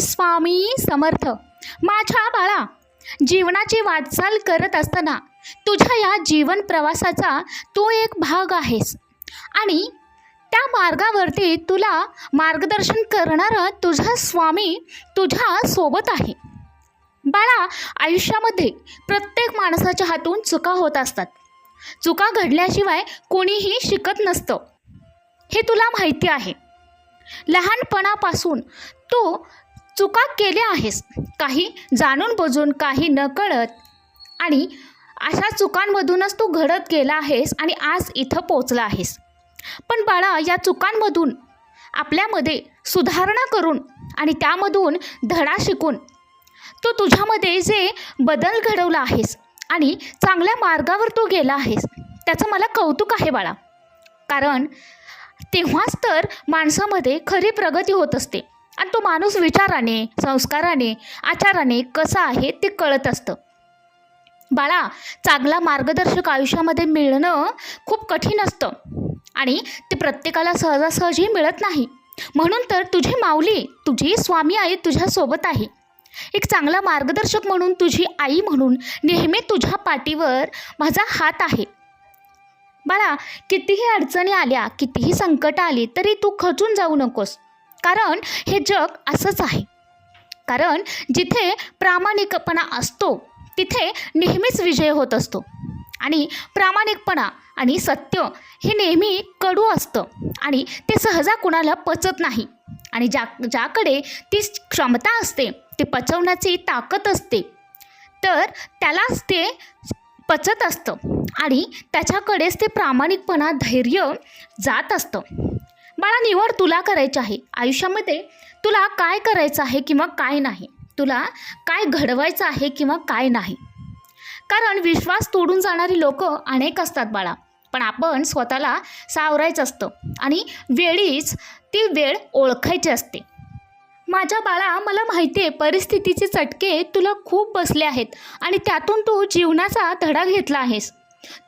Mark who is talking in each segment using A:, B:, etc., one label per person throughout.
A: स्वामी समर्थ. माझ्या बाळा जीवनाची वाटचाल करत असताना तुझ्या या जीवन प्रवासाचा तू एक भाग आहेस. आणि त्या मार्गावरती तुला मार्गदर्शन करणारा तुझा स्वामी तुझ्या सोबत आहे. बाळा आयुष्यामध्ये प्रत्येक माणसाच्या हातून चुका होत असतात. चुका घडल्याशिवाय कोणीही शिकत नसतं. हे तुला माहिती आहे. लहानपणापासून तू चुका केल्या आहेस. काही जाणून बुजून काही न कळत. आणि अशा चुकांमधूनच तू घडत गेला आहेस आणि आज इथं पोचला आहेस. पण बाळा या चुकांमधून आपल्यामध्ये सुधारणा करून आणि त्यामधून धडा शिकून तू तुझ्यामध्ये जे बदल घडवला आहेस आणि चांगल्या मार्गावर तू गेला आहेस त्याचं मला कौतुक आहे बाळा. कारण तेव्हाच तर माणसामध्ये खरी प्रगती होत असते. आणि तो माणूस विचाराने संस्काराने आचाराने कसा आहे ते कळत असतं. बाळा चांगला मार्गदर्शक आयुष्यामध्ये मिळणं खूप कठीण असतं आणि ते प्रत्येकाला सहजासहजी मिळत नाही. म्हणून तर तुझी माऊली तुझी स्वामी आई तुझ्यासोबत आहे. एक चांगला मार्गदर्शक म्हणून तुझी आई म्हणून नेहमी तुझ्या पाठीवर माझा हात आहे. बाळा कितीही अडचणी आल्या कितीही संकट आली तरी तू खचून जाऊ नकोस. कारण हे जग असंच आहे. कारण जिथे प्रामाणिकपणा असतो तिथे नेहमीच विजय होत असतो. आणि प्रामाणिकपणा आणि सत्य हे नेहमी कडू असतं आणि ते सहजा कुणाला पचत नाही. आणि ज्या ज्याकडे ती क्षमता असते ते पचवण्याची ताकद असते तर त्यालाच ते पचत असतं आणि त्याच्याकडेच ते प्रामाणिकपणा धैर्य जात असतं. बाळा निवड तुला करायची आहे. आयुष्यामध्ये तुला काय करायचं आहे किंवा काय नाही? तुला काय घडवायचं आहे किंवा काय नाही? कारण विश्वास तोडून जाणारी लोक अनेक असतात बाळा. पण आपण स्वतःला सावरायचं असतं आणि वेळीच ती वेळ ओळखायची असते. माझ्या बाळा मला माहिती आहे परिस्थितीचे चटके तुला खूप बसले आहेत आणि त्यातून तू जीवनाचा धडा घेतला आहेस.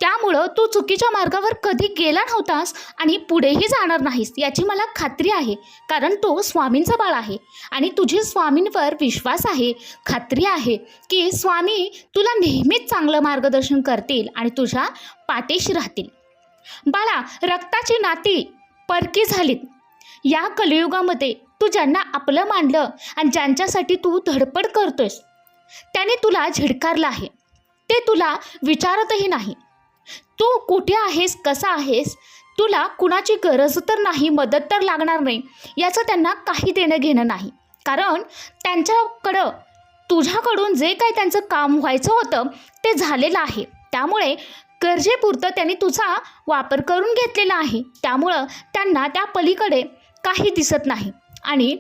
A: त्यामुळं तू चुकीच्या मार्गावर कधी गेला नव्हतास आणि पुढेही जाणार नाहीस याची मला खात्री आहे. कारण तो स्वामींचा बाळ आहे आणि तुझी स्वामींवर विश्वास आहे खात्री आहे की स्वामी तुला नेहमीच चांगलं मार्गदर्शन करतील आणि तुझ्या पाठीशी राहतील. बाळा रक्ताची नाती परकी झालीत. या कलियुगामध्ये तू ज्यांना आपलं मानलं आणि ज्यांच्यासाठी तू धडपड करतोयस त्याने तुला झिडकारलं आहे. ते तुला विचारतही नाही. तू कुठे आहेस? कसा आहेस? तुला कुणाची गरज तर नाही मदत तर लागणार नाही याचं त्यांना काही देणं घेणं नाही. कारण त्यांच्याकडं तुझ्याकडून जे काही त्यांचं काम व्हायचं होतं ते झालेलं आहे. त्यामुळे गरजेपुरतं त्यांनी तुझा वापर करून घेतलेला आहे. त्यामुळं त्यांना त्या पलीकडे काही दिसत नाही. आणि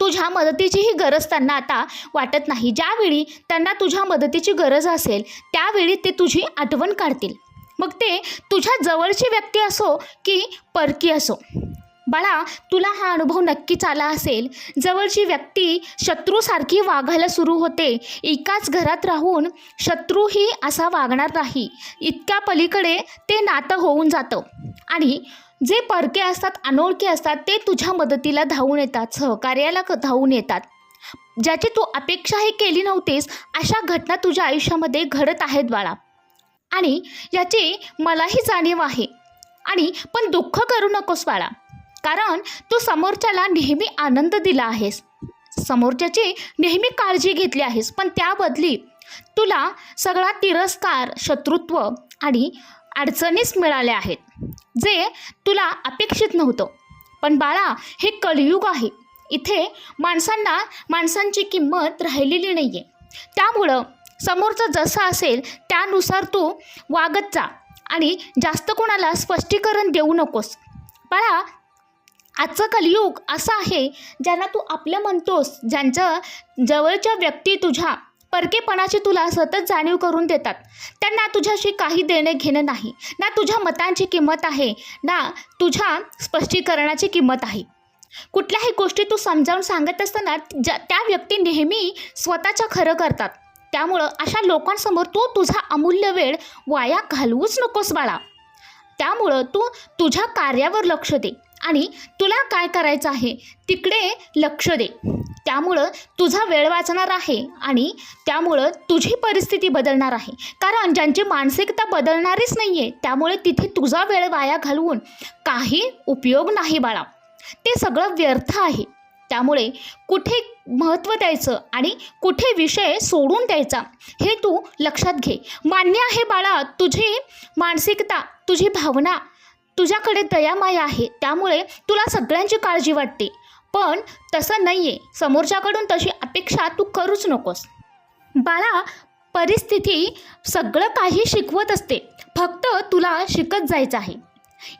A: तुझ्या मदतीचीही गरज त्यांना आता वाटत नाही. ज्यावेळी त्यांना तुझ्या मदतीची गरज असेल त्यावेळी ते तुझी आठवण काढतील. मग ते तुझ्या जवळची व्यक्ती असो की परकी असो. बाळा तुला हा अनुभव नक्कीच आला असेल. जवळची व्यक्ती शत्रूसारखी वागायला सुरू होते. एकाच घरात राहून शत्रूही असा वागणार नाही. इतक्या पलीकडे ते नातं होऊन जातं. आणि जे परके असतात अनोळखे असतात ते तुझ्या मदतीला धावून येतात सहकार्याला धावून येतात. ज्याची तू अपेक्षाही केली नव्हतीस अशा घटना तुझ्या आयुष्यामध्ये घडत आहेत बाळा. आणि याची मलाही जाणीव आहे. आणि पण दुःख करू नकोस बाळा. कारण तू समोरच्याला नेहमी आनंद दिला आहेस. समोरच्याची नेहमी काळजी घेतली आहेस पण त्याबदली तुला सगळा तिरस्कार शत्रुत्व आणि अडचणीच मिळाल्या आहेत. जे तुला अपेक्षित नव्हतं. पण बाळा हे कलियुग आहे. इथे माणसांना माणसांची किंमत राहिलेली नाही आहे त्यामुळं समोरचं जसं असेल त्यानुसार तू वागत जा आणि जास्त कोणाला स्पष्टीकरण देऊ नकोस. बाळा आजचं कलियुग असं आहे ज्यांना तू आपलं म्हणतोस ज्यांचं जवळच्या व्यक्ती तुझ्या परकेपणाची तुला सतत जाणीव करून देतात. त्यांना तुझ्याशी काही देणे घेणं नाही. ना तुझ्या मतांची किंमत आहे. ना तुझ्या स्पष्टीकरणाची किंमत आहे. कुठल्याही गोष्टी तू समजावून सांगत असताना ज्या त्या व्यक्ती नेहमी स्वतःच्या खरं करतात. त्यामुळं अशा लोकांसमोर तू तुझा अमूल्य वेळ वाया घालवूच नकोस बाळा. त्यामुळं तू तुझ्या कार्यावर लक्ष दे. आणि तुला काय करायचं आहे? तिकडे लक्ष दे. त्यामुळं तुझा वेळ वाचणार आहे आणि त्यामुळं तुझी परिस्थिती बदलणार आहे. कारण ज्यांची मानसिकता बदलणारीच नाही आहे त्यामुळे तिथे तुझा वेळ वाया घालवून काही उपयोग नाही बाळा. ते सगळं व्यर्थ आहे. त्यामुळे कुठे महत्त्व द्यायचं आणि कुठे विषय सोडून द्यायचा हे तू लक्षात घे. मान्य आहे बाळा तुझी मानसिकता तुझी भावना तुझ्याकडे दयामाया आहे त्यामुळे तुला सगळ्यांची काळजी वाटते. पण तसं नाही आहे समोरच्याकडून तशी अपेक्षा तू करूच नकोस. बाळा परिस्थिती सगळं काही शिकवत असते. फक्त तुला शिकत जायचं आहे.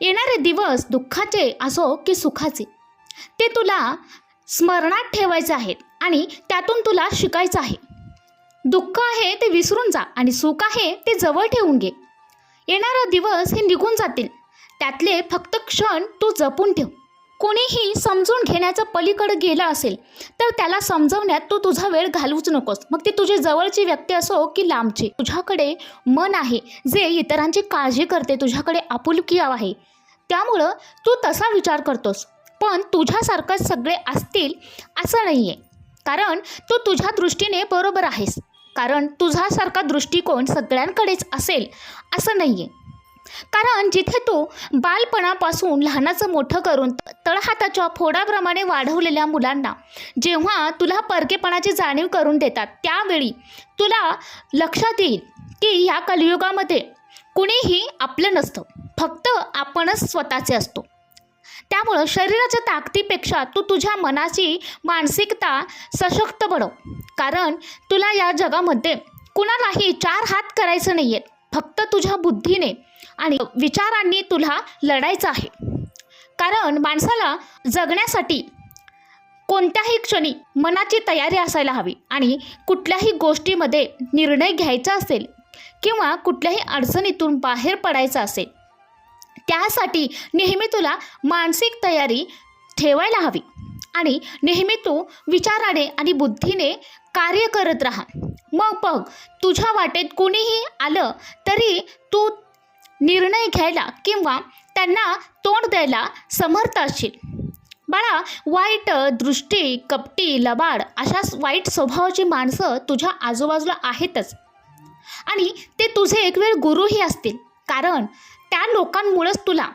A: येणारे दिवस दुःखाचे असो की सुखाचे ते तुला स्मरणात ठेवायचे आहेत आणि त्यातून तुला शिकायचं आहे. दुःख आहे ते विसरून जा आणि सुख आहे ते जवळ ठेवून घे. येणारा दिवस हे निघून जातील. त्यातले फक्त क्षण तू जपून ठेव. कोणीही समजून घेण्याचं पलीकडे गेलं असेल तर त्याला समजवण्यात तू तुझा वेळ घालवूच नकोस. मग ती तुझी जवळची व्यक्ती असो की लांबची. तुझ्याकडे मन आहे जे इतरांची काळजी करते तुझ्याकडे आपुलकी आहे. त्यामुळं तू तसा विचार करतोस. पण तुझ्यासारखं सगळे असतील असं नाही आहे कारण तू तुझ्या दृष्टीने बरोबर आहेस. कारण तुझ्यासारखा दृष्टिकोन सगळ्यांकडेच असेल असं नाही आहे कारण जिथे तू बालपणापासून लहानाचं मोठं करून तळहाताच्या फोडाप्रमाणे वाढवलेल्या मुलांना जेव्हा तुला परकेपणाची जाणीव करून देतात त्यावेळी तुला लक्षात येईल की ह्या कलियुगामध्ये कुणीही आपलं नसतं. फक्त आपणच स्वतःचे असतो. त्यामुळं शरीराच्या ताकदीपेक्षा तू तुझ्या मनाची मानसिकता सशक्त बनव. कारण तुला या जगामध्ये कुणालाही चार हात करायचं नाही आहेत फक्त तुझ्या बुद्धीने आणि विचारांनी तुला लढायचं आहे. कारण माणसाला जगण्यासाठी कोणत्याही क्षणी मनाची तयारी असायला हवी आणि कुठल्याही गोष्टीमध्ये निर्णय घ्यायचा असेल किंवा कुठल्याही अडचणीतून बाहेर पडायचं असेल त्यासाठी नेहमी तुला मानसिक तयारी ठेवायला हवी आणि नेहमी तू विचाराने आणि बुद्धीने कार्य करत राहा. मग बघ तुझ्या वाटेत कोणीही आलं तरी तू निर्णय घ्यायला किंवा त्यांना तोंड द्यायला समर्थ असशील. बाळा वाईट दृष्टी कपटी लबाड अशा वाईट स्वभावाची माणसं तुझ्या आजूबाजूला आहेतच. आणि ते तुझे एक वेळ गुरुही असतील. कारण त्या लोकांमुळंच तुला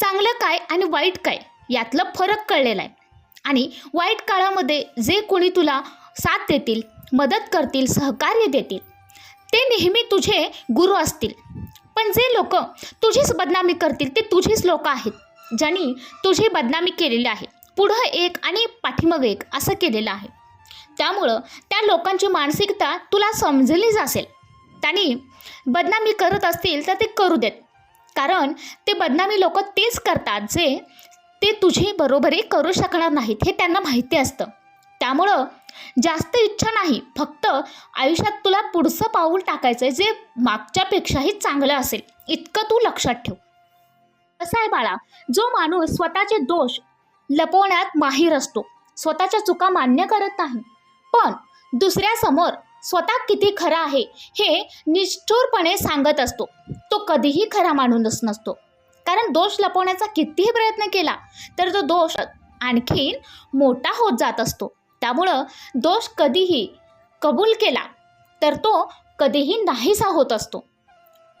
A: चांगलं काय आणि वाईट काय यातलं फरक कळलेला आहे. आणि वाईट काळामध्ये जे कोणी तुला साथ देतील मदत करतील सहकार्य देतील ते नेहमी तुझे गुरु असतील. पण जे लोक तुझीच बदनामी करतील ते तुझीच लोक आहेत. ज्यांनी तुझी बदनामी केलेली आहे पुढं एक आणि पाठीमागं एक असं केलेलं आहे. त्यामुळं त्या लोकांची मानसिकता तुला समजलीच असेल. त्यांनी बदनामी करत असतील तर ते करू देत. कारण ते बदनामी लोक तेच करतात जे ते तुझी बरोबरी करू शकणार नाहीत हे त्यांना माहिती असतं. त्यामुळं जास्त इच्छा नाही. फक्त आयुष्यात तुला पुढचं पाऊल टाकायचं आहे जे मागच्यापेक्षाही चांगलं असेल. इतकं तू लक्षात ठेव. कसं आहे बाळा जो माणूस स्वतःचे दोष लपवण्यात माहीर असतो स्वतःच्या चुका मान्य करत नाही पण दुसऱ्यासमोर स्वतः किती खरा आहे हे निष्ठुरपणे सांगत असतो. तो कधीही खरा माणूसच नसतो. कारण दोष लपवण्याचा कितीही प्रयत्न केला तर तो दोष आणखीन मोठा होत जात असतो. त्यामुळं दोष कधीही कबूल केला तर तो कधीही नाहीसा होत असतो.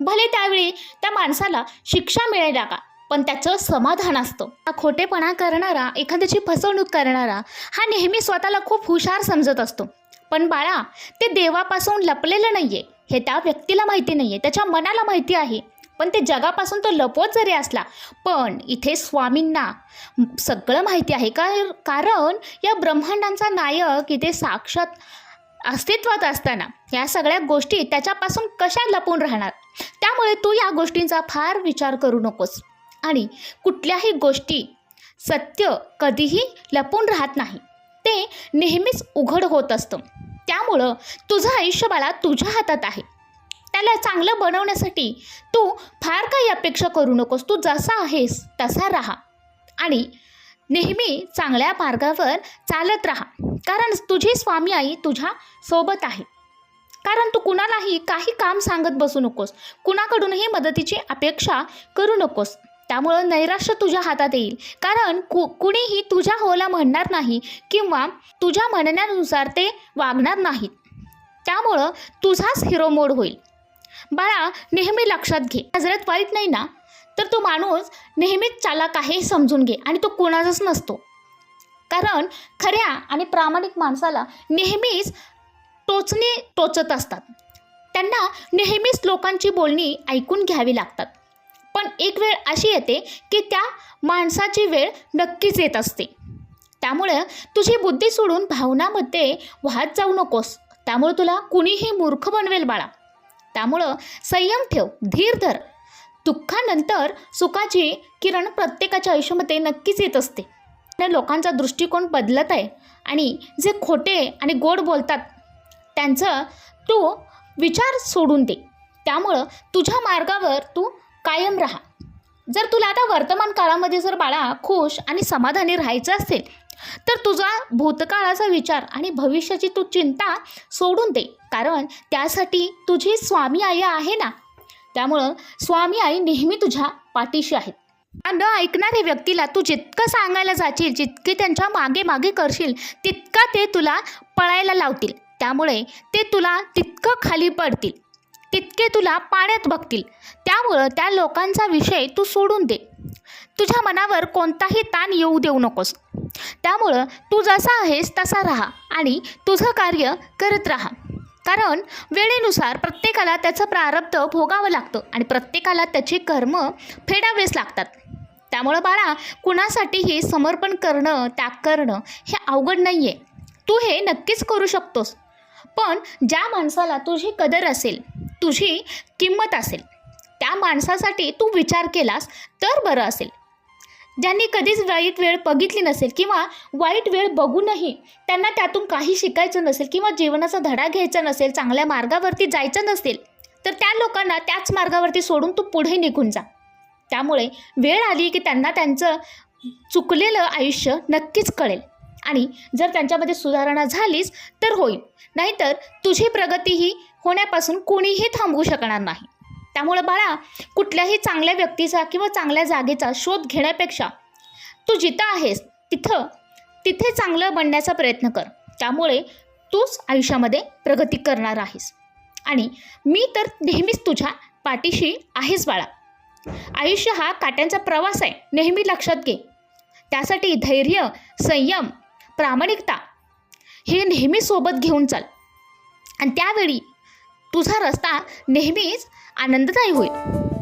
A: भले त्यावेळी त्या माणसाला शिक्षा मिळेल का पण त्याचं समाधान असतं. खोटेपणा करणारा एखाद्याची फसवणूक करणारा हा नेहमी स्वतःला खूप हुशार समजत असतो. पण बाळा ते देवापासून लपलेलं नाही आहे हे त्या व्यक्तीला माहिती नाही आहे त्याच्या मनाला माहिती आहे. पण ते जगापासून तो लपवत जरी असला पण इथे स्वामींना सगळं माहिती आहे. का कारण या ब्रह्मांडांचा नायक इथे साक्षात अस्तित्वात असताना या सगळ्या गोष्टी त्याच्यापासून कशा लपून राहणार? त्यामुळे तू या गोष्टींचा फार विचार करू नकोस. आणि कुठल्याही गोष्टी सत्य कधीही लपून राहत नाही. ते नेहमीच उघड होत असतं. त्यामुळं तुझं आयुष्य बाळा तुझ्या हातात आहे. त्याला चांगलं बनवण्यासाठी तू फार काही अपेक्षा करू नकोस. तू जसा आहेस तसा राहा. आणि नेहमी चांगल्या मार्गावर चालत राहा. कारण तुझी स्वामी आई तुझ्या सोबत आहे. कारण तू कुणालाही काही काम सांगत बसू नकोस. कुणाकडूनही मदतीची अपेक्षा करू नकोस. त्यामुळं नैराश्य तुझ्या हातात येईल. कारण कु कुणीही तुझ्या होला म्हणणार नाही किंवा तुझ्या म्हणण्यानुसार ते वागणार नाहीत. त्यामुळं तुझाच हिरो मोड होईल. बाळा नेहमी लक्षात घे. हजरत वाईट नाही ना? तर तो माणूस नेहमीच चालाक आहे हे समजून घे आणि तो कोणाचाच नसतो. कारण खऱ्या आणि प्रामाणिक माणसाला नेहमीच टोचणे टोचत असतात. त्यांना नेहमीच लोकांची बोलणी ऐकून घ्यावी लागतात. पण एक वेळ अशी येते की त्या माणसाची वेळ नक्कीच येत असते. त्यामुळे तुझी बुद्धी सोडून भावनामध्ये वाहत जाऊ नकोस. त्यामुळे तुला कुणीही मूर्ख बनवेल बाळा. त्यामुळं संयम ठेव धीर धर. दुःखानंतर सुखाची किरण प्रत्येकाच्या आयुष्यामध्ये नक्कीच येत असते. लोकांचा दृष्टिकोन बदलत आहे आणि जे खोटे आणि गोड बोलतात त्यांचं तू विचार सोडून दे. त्यामुळं तुझ्या मार्गावर तू कायम राहा. जर तुला आता वर्तमान काळामध्ये जर बाळा खुश आणि समाधानी राहायचं असेल तर तुझा भूतकाळाचा विचार आणि भविष्याची तू चिंता सोडून दे. कारण त्यासाठी तुझी स्वामी आई आहे ना? त्यामुळं स्वामी आई नेहमी तुझ्या पाठीशी आहेत. न ऐकणाऱ्या व्यक्तीला तू जितकं सांगायला जाशील जितके त्यांच्या मागे मागे करशील तितका ते तुला पळायला लावतील. त्यामुळे ते तुला तितकं खाली पडतील. तितके तुला पाण्यात बघतील. त्यामुळं त्या लोकांचा विषय तू सोडून दे. तुझ्या मनावर कोणताही ताण येऊ देऊ नकोस. त्यामुळं तू जसा आहेस तसा राहा आणि तुझं कार्य करत राहा. कारण वेळेनुसार प्रत्येकाला त्याचं प्रारब्ध भोगावं लागतं आणि प्रत्येकाला त्याचे कर्म फेडावेच लागतात. त्यामुळं बाळा कुणासाठीही समर्पण करणं त्याग करणं हे अवघड नाही आहे तू हे नक्कीच करू शकतोस. पण ज्या माणसाला तुझी कदर असेल तुझी किंमत असेल त्या माणसासाठी तू विचार केलास तर बरं असेल. ज्यांनी कधीच वाईट वेळ बघितली नसेल किंवा वाईट वेळ बघूनही त्यांना त्यातून काही शिकायचं नसेल किंवा जीवनाचा धडा घ्यायचा नसेल चांगल्या मार्गावरती जायचं नसेल तर त्या लोकांना त्याच मार्गावरती सोडून तू पुढे निघून जा. त्यामुळे वेळ आली की त्यांना त्यांचं चुकलेलं आयुष्य नक्कीच कळेल. आणि जर त्यांच्यामध्ये सुधारणा झालीच तर होईल. नाहीतर तुझी प्रगती ही होण्यापासून कोणीही थांबवू शकणार नाही. त्यामुळं बाळा कुठल्याही चांगल्या व्यक्तीचा किंवा चांगल्या जागेचा शोध घेण्यापेक्षा तू जिथं आहेस तिथं तिथे चांगलं बनण्याचा प्रयत्न कर. त्यामुळे तूच आयुष्यामध्ये प्रगती करणार आहेस. आणि मी तर नेहमीच तुझ्या पाठीशी आहेस बाळा. आयुष्य हा काट्यांचा प्रवास आहे नेहमी लक्षात घे. त्यासाठी धैर्य संयम प्रामाणिकता हे नेहमी सोबत घेऊन चाल. आणि त्यावेळी तुझा रस्ता नेहमीच आनंददायी होईल.